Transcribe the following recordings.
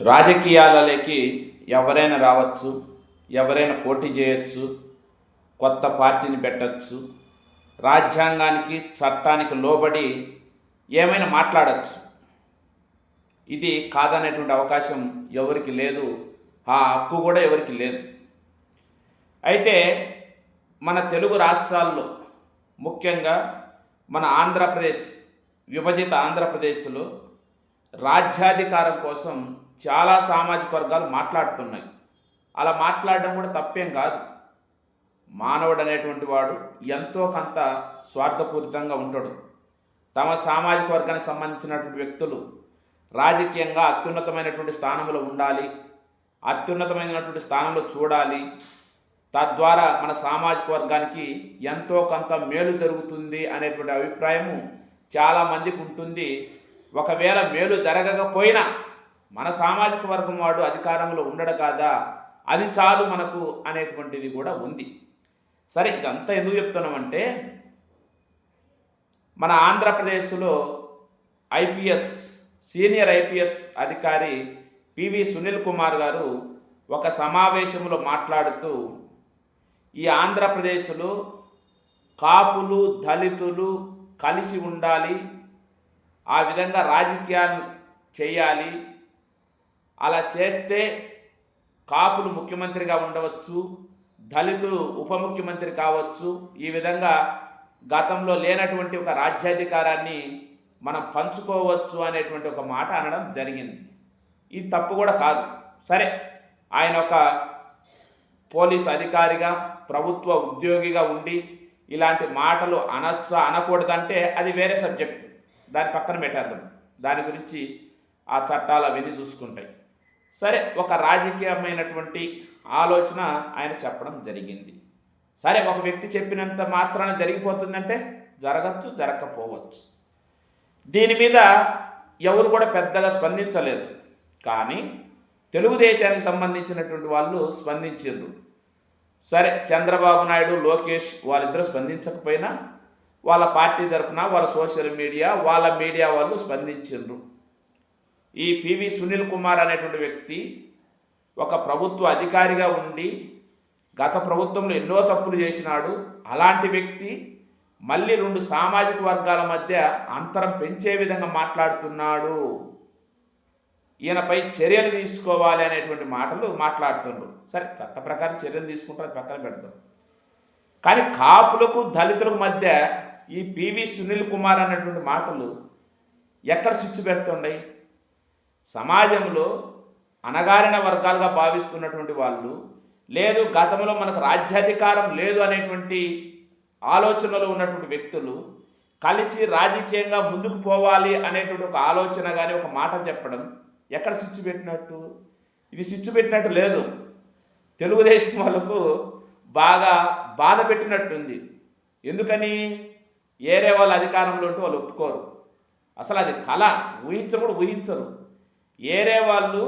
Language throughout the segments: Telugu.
రాజకీయాలలోకి ఎవరైనా రావచ్చు ఎవరైనా పోటీ చేయొచ్చు కొత్త పార్టీని పెట్టచ్చు రాజ్యాంగానికి చట్టానికి లోబడి ఏమైనా మాట్లాడచ్చు. ఇది కాదనేటువంటి అవకాశం ఎవరికి లేదు ఆ హక్కు కూడా ఎవరికి లేదు. అయితే మన తెలుగు రాష్ట్రాల్లో ముఖ్యంగా మన ఆంధ్రప్రదేశ్ విభజిత ఆంధ్రప్రదేశ్లో రాజ్యాధికారం కోసం చాలా సామాజిక వర్గాలు మాట్లాడుతున్నాయి. అలా మాట్లాడడం కూడా తప్పేం కాదు. మానవుడు అనేటువంటి వాడు ఎంతో కొంత స్వార్థపూరితంగా ఉంటాడు. తమ సామాజిక వర్గానికి సంబంధించినటువంటి వ్యక్తులు రాజకీయంగా అత్యున్నతమైనటువంటి స్థానంలో ఉండాలి అత్యున్నతమైనటువంటి స్థానంలో చూడాలి. తద్వారా మన సామాజిక వర్గానికి ఎంతో కొంత మేలు జరుగుతుంది అనేటువంటి అభిప్రాయము చాలామందికి ఉంటుంది. ఒకవేళ మేలు జరగకపోయినా మన సామాజిక వర్గం వాడు అధికారంలో ఉండడు కాదా? అది చాలు మనకు అనేటువంటిది కూడా ఉంది. సరే ఇదంతా ఎందుకు చెప్తున్నామంటే మన ఆంధ్రప్రదేశ్లో ఐపీఎస్ సీనియర్ ఐపీఎస్ అధికారి పివి సునీల్ కుమార్ గారు ఒక సమావేశంలో మాట్లాడుతూ ఈ ఆంధ్రప్రదేశ్లో కాపులు దళితులు కలిసి ఉండాలి ఆ విధంగా రాజకీయాలు చేయాలి అలా చేస్తే కాపులు ముఖ్యమంత్రిగా ఉండవచ్చు దళితులు ఉప ముఖ్యమంత్రి కావచ్చు. ఈ విధంగా గతంలో లేనటువంటి ఒక రాజ్యాధికారాన్ని మనం పంచుకోవచ్చు అనేటువంటి ఒక మాట అనడం జరిగింది. ఇది తప్పు కూడా కాదు. సరే ఆయన ఒక పోలీస్ అధికారిగా ప్రభుత్వ ఉద్యోగిగా ఉండి ఇలాంటి మాటలు అనొచ్చా అనకూడదంటే అది వేరే సబ్జెక్ట్. దాని పక్కన పెట్టేద్దాం. దాని గురించి ఆ చట్టాలు అవన్నీ చూసుకుంటాయి. సరే ఒక రాజకీయమైనటువంటి ఆలోచన ఆయన చెప్పడం జరిగింది. సరే ఒక వ్యక్తి చెప్పినంత మాత్రాన జరిగిపోతుందంటే జరగచ్చు జరగకపోవచ్చు. దీని మీద ఎవరు కూడా పెద్దగా స్పందించలేదు. కానీ తెలుగుదేశానికి సంబంధించినటువంటి వాళ్ళు స్పందించారు సరే చంద్రబాబు నాయుడు లోకేష్ వాళ్ళిద్దరూ స్పందించకపోయినా వాళ్ళ పార్టీ తరపున వాళ్ళ సోషల్ మీడియా వాళ్ళ మీడియా వాళ్ళు స్పందించారు ఈ పివి సునీల్ కుమార్ అనేటువంటి వ్యక్తి ఒక ప్రభుత్వ అధికారిగా ఉండి గత ప్రభుత్వంలో ఎన్నో తప్పులు చేసినాడు. అలాంటి వ్యక్తి మళ్ళీ రెండు సామాజిక వర్గాల మధ్య అంతరం పెంచే విధంగా మాట్లాడుతున్నాడు. ఈయనపై చర్యలు తీసుకోవాలి అనేటువంటి మాటలు మాట్లాడుతుండ్రు. సరే చట్ట ప్రకారం చర్యలు తీసుకుంటారు అది పక్కన పెడతాం కానీ కాపులకు దళితులకు మధ్య ఈ పివి సునీల్ కుమార్ అనేటువంటి మాటలు ఎక్కడ స్విచ్ పెడుతుండయి సమాజంలో అణగారిన వర్గాలుగా భావిస్తున్నటువంటి వాళ్ళు లేదు గతంలో మనకు రాజ్యాధికారం లేదు అనేటువంటి ఆలోచనలో ఉన్నటువంటి వ్యక్తులు కలిసి రాజకీయంగా ముందుకు పోవాలి అనేటువంటి ఒక ఆలోచన కానీ ఒక మాట చెప్పడం ఎక్కడ స్విచ్ పెట్టినట్టు? ఇది స్విచ్ పెట్టినట్టు లేదు. తెలుగుదేశం వాళ్ళకు బాగా బాధ పెట్టినట్టుంది. ఎందుకని? ఏరే వాళ్ళ అధికారంలో ఉంటూ వాళ్ళు ఒప్పుకోరు. అసలు అది కళ. ఊహించకూడదు ఊహించరు. ఏరే వాళ్ళు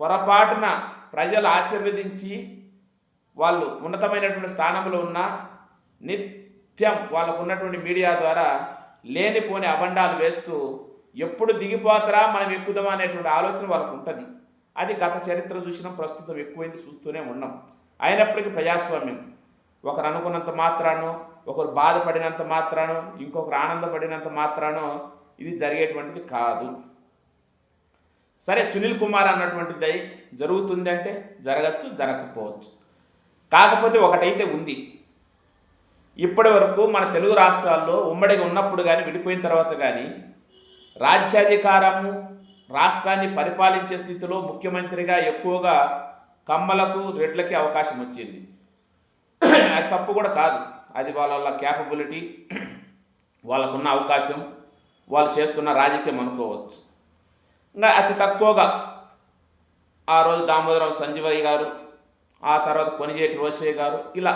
పొరపాటున ప్రజలు ఆశీర్వదించి వాళ్ళు ఉన్నతమైనటువంటి స్థానంలో ఉన్న నిత్యం వాళ్ళకు ఉన్నటువంటి మీడియా ద్వారా లేనిపోని అబండాలు వేస్తూ ఎప్పుడు దిగిపోతారా మనం ఎక్కుదామా అనేటువంటి ఆలోచన వాళ్ళకు ఉంటుంది. అది గత చరిత్ర చూసినాం ప్రస్తుతం ఎక్కువైంది చూస్తూనే ఉన్నాం. అయినప్పటికీ ప్రజాస్వామ్యం. ఒకరు అనుకున్నంత మాత్రానో ఒకరు బాధపడినంత మాత్రానో ఇంకొకరు ఆనందపడినంత మాత్రానో ఇది జరిగేటువంటిది కాదు. సరే సునీల్ కుమార్ అన్నటువంటిది జరుగుతుంది అంటే జరగచ్చు జరగకపోవచ్చు. కాకపోతే ఒకటైతే ఉంది. ఇప్పటి వరకు మన తెలుగు రాష్ట్రాల్లో ఉమ్మడిగా ఉన్నప్పుడు కానీ విడిపోయిన తర్వాత కానీ రాజ్యాధికారము రాష్ట్రాన్ని పరిపాలించే స్థితిలో ముఖ్యమంత్రిగా ఎక్కువగా కమ్మలకు రెడ్లకి అవకాశం వచ్చింది. అది తప్పు కూడా కాదు. అది వాళ్ళ క్యాపబిలిటీ వాళ్ళకున్న అవకాశం వాళ్ళు చేస్తున్న రాజకీయం అనుకోవచ్చు. ఇంకా అతి తక్కువగా ఆ రోజు దామోదరరావు సంజీవయ్య గారు ఆ తర్వాత కొనిజేటి రోషయ్య గారు ఇలా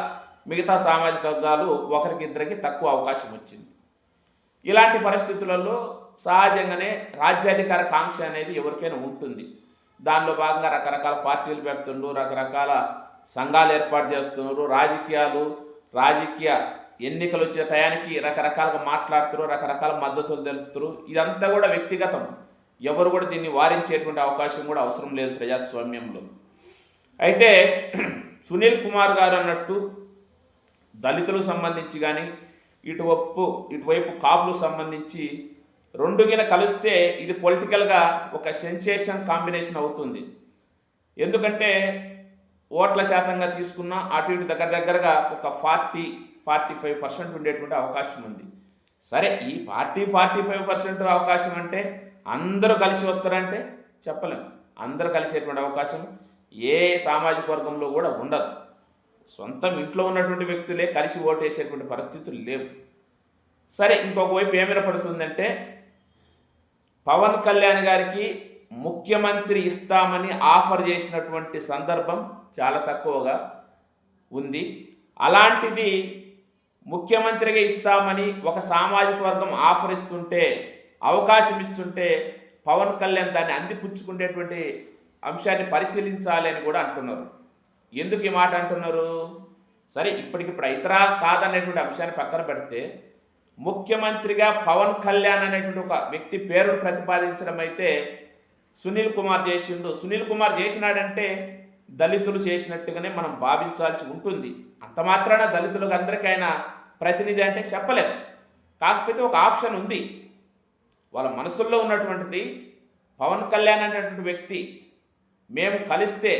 మిగతా సామాజిక వర్గాలు ఒకరికి ఇద్దరికి తక్కువ అవకాశం వచ్చింది. ఇలాంటి పరిస్థితులలో సహజంగానే రాజ్యాధికార కాంక్ష అనేది ఎవరికైనా ఉంటుంది. దానిలో భాగంగా రకరకాల పార్టీలు పెడుతుండ్రు రకరకాల సంఘాలు ఏర్పాటు చేస్తున్నారు రాజకీయాలు రాజకీయ ఎన్నికలు వచ్చే టయానికి రకరకాలుగా మాట్లాడుతారు రకరకాల మద్దతులు తెలుపుతారు ఇదంతా కూడా వ్యక్తిగతం. ఎవరు కూడా దీన్ని వారించేటువంటి అవకాశం కూడా అవసరం లేదు ప్రజాస్వామ్యంలో. అయితే సునీల్ కుమార్ గారు అన్నట్టు దళితులకు సంబంధించి కానీ ఇటువైపు ఇటువైపు కాపులకు సంబంధించి రెండు గిన కలిస్తే ఇది పొలిటికల్గా ఒక సెన్సేషన్ కాంబినేషన్ అవుతుంది. ఎందుకంటే ఓట్ల శాతంగా తీసుకున్నా అటు ఇటు దగ్గర దగ్గరగా ఒక ఫార్టీ ఫార్టీ ఫైవ్ పర్సెంట్ ఉండేటువంటి అవకాశం ఉంది. సరే ఈ ఫార్టీ ఫార్టీ ఫైవ్ పర్సెంట్ అవకాశం అంటే అందరూ కలిసి వస్తారంటే చెప్పలేం. అందరూ కలిసేటువంటి అవకాశం ఏ సామాజిక వర్గంలో కూడా ఉండదు. సొంతం ఇంట్లో ఉన్నటువంటి వ్యక్తులే కలిసి ఓటేసేటువంటి పరిస్థితులు లేవు. సరే ఇంకొక వైపు ఏమైనా పడుతుందంటే పవన్ కళ్యాణ్ గారికి ముఖ్యమంత్రి ఇస్తామని ఆఫర్ చేసినటువంటి సందర్భం చాలా తక్కువగా ఉంది. అలాంటిది ముఖ్యమంత్రిగా ఇస్తామని ఒక సామాజిక వర్గం ఆఫర్ ఇస్తుంటే అవకాశం ఇచ్చుంటే పవన్ కళ్యాణ్ దాన్ని అందిపుచ్చుకునేటువంటి అంశాన్ని పరిశీలించాలి అని కూడా అంటున్నారు. ఎందుకు ఈ మాట అంటున్నారు? సరే ఇప్పటికిప్పుడు ఇతరా కాదనేటువంటి అంశాన్ని పక్కన పెడితే ముఖ్యమంత్రిగా పవన్ కళ్యాణ్ అనేటువంటి ఒక వ్యక్తి పేరును ప్రతిపాదించడం అయితే సునీల్ కుమార్ చేసిండు. సునీల్ కుమార్ చేసినాడంటే దళితులు చేసినట్టుగానే మనం భావించాల్సి ఉంటుంది. అంత మాత్రాన దళితులకు అందరికైనా ప్రతినిధి అంటే చెప్పలేం. కాకపోతే ఒక ఆప్షన్ ఉంది. వాళ్ళ మనసుల్లో ఉన్నటువంటిది పవన్ కళ్యాణ్ అనేటువంటి వ్యక్తి మేము కలిస్తే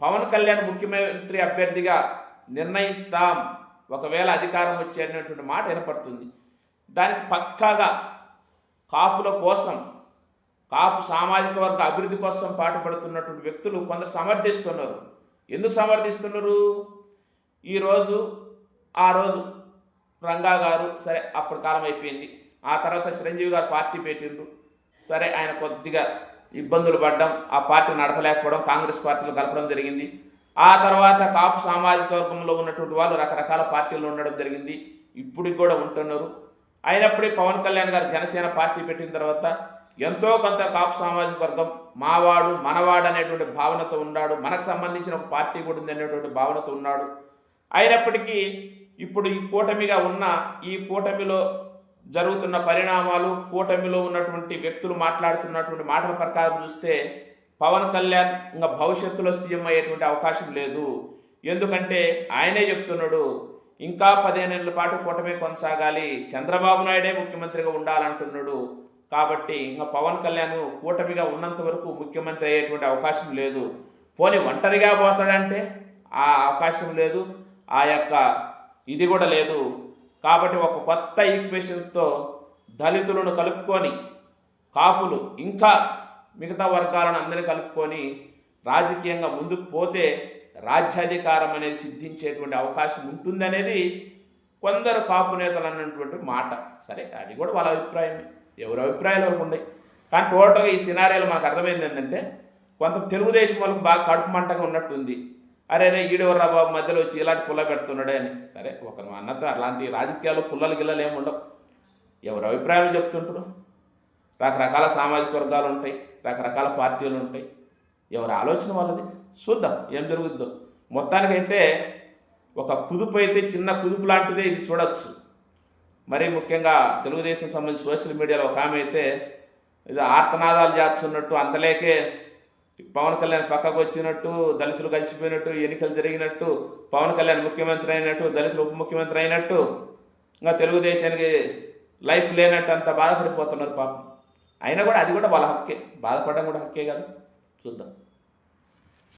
పవన్ కళ్యాణ్ ముఖ్యమంత్రి అభ్యర్థిగా నిర్ణయిస్తాం. ఒకవేళ అధికారం వచ్చేటటువంటి మాట ఏర్పడుతుంది. దానికి పక్కాగా కాపుల కోసం కాపు సామాజిక వర్గ అభివృద్ధి కోసం పాటుపడుతున్నటువంటి వ్యక్తులు కొందరు సమర్థిస్తున్నారు. ఎందుకు సమర్థిస్తున్నారు? ఈరోజు ఆ రోజు రంగా గారు సరే అప్పుడు కాలం అయిపోయింది. ఆ తర్వాత చిరంజీవి గారు పార్టీ పెట్టిండ్రు. సరే ఆయన కొద్దిగా ఇబ్బందులు పడ్డం ఆ పార్టీ నడపలేకపోవడం కాంగ్రెస్ పార్టీలు కలపడం జరిగింది. ఆ తర్వాత కాపు సామాజిక వర్గంలో ఉన్నటువంటి వాళ్ళు రకరకాల పార్టీలు ఉండడం జరిగింది. ఇప్పటికి కూడా ఉంటున్నారు. అయినప్పటికీ పవన్ కళ్యాణ్ గారు జనసేన పార్టీ పెట్టిన తర్వాత ఎంతో కొంత కాపు సామాజిక వర్గం మావాడు మనవాడు అనేటువంటి భావనతో ఉన్నాడు. మనకు సంబంధించిన ఒక పార్టీ కూడా ఉంది అనేటువంటి భావనతో ఉన్నాడు. అయినప్పటికీ ఇప్పుడు ఈ కూటమిగా ఉన్న ఈ కూటమిలో జరుగుతున్న పరిణామాలు కూటమిలో ఉన్నటువంటి వ్యక్తులు మాట్లాడుతున్నటువంటి మాటల ప్రకారం చూస్తే పవన్ కళ్యాణ్ ఇంకా భవిష్యత్తులో సీఎం అయ్యేటువంటి అవకాశం లేదు. ఎందుకంటే ఆయనే చెప్తున్నాడు ఇంకా పదిహేనేళ్ళ పాటు కూటమి కొనసాగాలి చంద్రబాబు నాయుడే ముఖ్యమంత్రిగా ఉండాలంటున్నాడు. కాబట్టి ఇంకా పవన్ కళ్యాణ్ కూటమిగా ఉన్నంత వరకు ముఖ్యమంత్రి అయ్యేటువంటి అవకాశం లేదు. పోనీ ఒంటరిగా పోతాడంటే ఆ అవకాశం లేదు ఆ యొక్క ఇది కూడా లేదు. కాబట్టి ఒక కొత్త ఈక్వేషన్స్తో దళితులను కలుపుకొని కాపులు ఇంకా మిగతా వర్గాలను అందరినీ కలుపుకొని రాజకీయంగా ముందుకు పోతే రాజ్యాధికారం అనేది సిద్ధించేటువంటి అవకాశం ఉంటుందనేది కొందరు కాపు నేతలు అన్నటువంటి మాట. సరే అది కూడా వాళ్ళ అభిప్రాయమే ఎవరి అభిప్రాయాలు వరకు ఉన్నాయి. కానీ టోటల్గా ఈ సినారీలు మాకు అర్థమైంది ఏంటంటే కొంత తెలుగుదేశం వాళ్ళకి బాగా కడుపు మంటగా ఉన్నట్టుంది. అరే రే ఈడెవర్రా బాబు? మధ్యలో వచ్చి ఇలాంటి పుల్ల పెడుతున్నాడే అని. సరే ఒక అన్నతో అలాంటి రాజకీయాలు పుల్లలు గిల్లలు ఏమి ఉండవు. ఎవరి అభిప్రాయాలు చెప్తుంటారు? రకరకాల సామాజిక వర్గాలు ఉంటాయి రకరకాల పార్టీలు ఉంటాయి. ఎవరి ఆలోచన వాళ్ళది? చూద్దాం ఏం జరుగుద్దో. మొత్తానికైతే ఒక కుదుపు అయితే చిన్న కుదుపు లాంటిదే ఇది చూడొచ్చు. మరి ముఖ్యంగా తెలుగుదేశం సంబంధించి సోషల్ మీడియాలో ఒక ఆమె అయితే ఇది ఆర్తనాదాలు చేస్తున్నట్టు అంతలేకే పవన్ కళ్యాణ్ పక్కకు వచ్చినట్టు దళితులు కలిసిపోయినట్టు ఎన్నికలు జరిగినట్టు పవన్ కళ్యాణ్ ముఖ్యమంత్రి అయినట్టు దళితులు ఉప ముఖ్యమంత్రి అయినట్టు ఇంకా తెలుగుదేశానికి లైఫ్ లేనట్టు అంత బాధపడిపోతున్నారు పాపం. అయినా కూడా అది కూడా వాళ్ళ హక్కే. బాధపడడం కూడా హక్కే కాదు. చూద్దాం.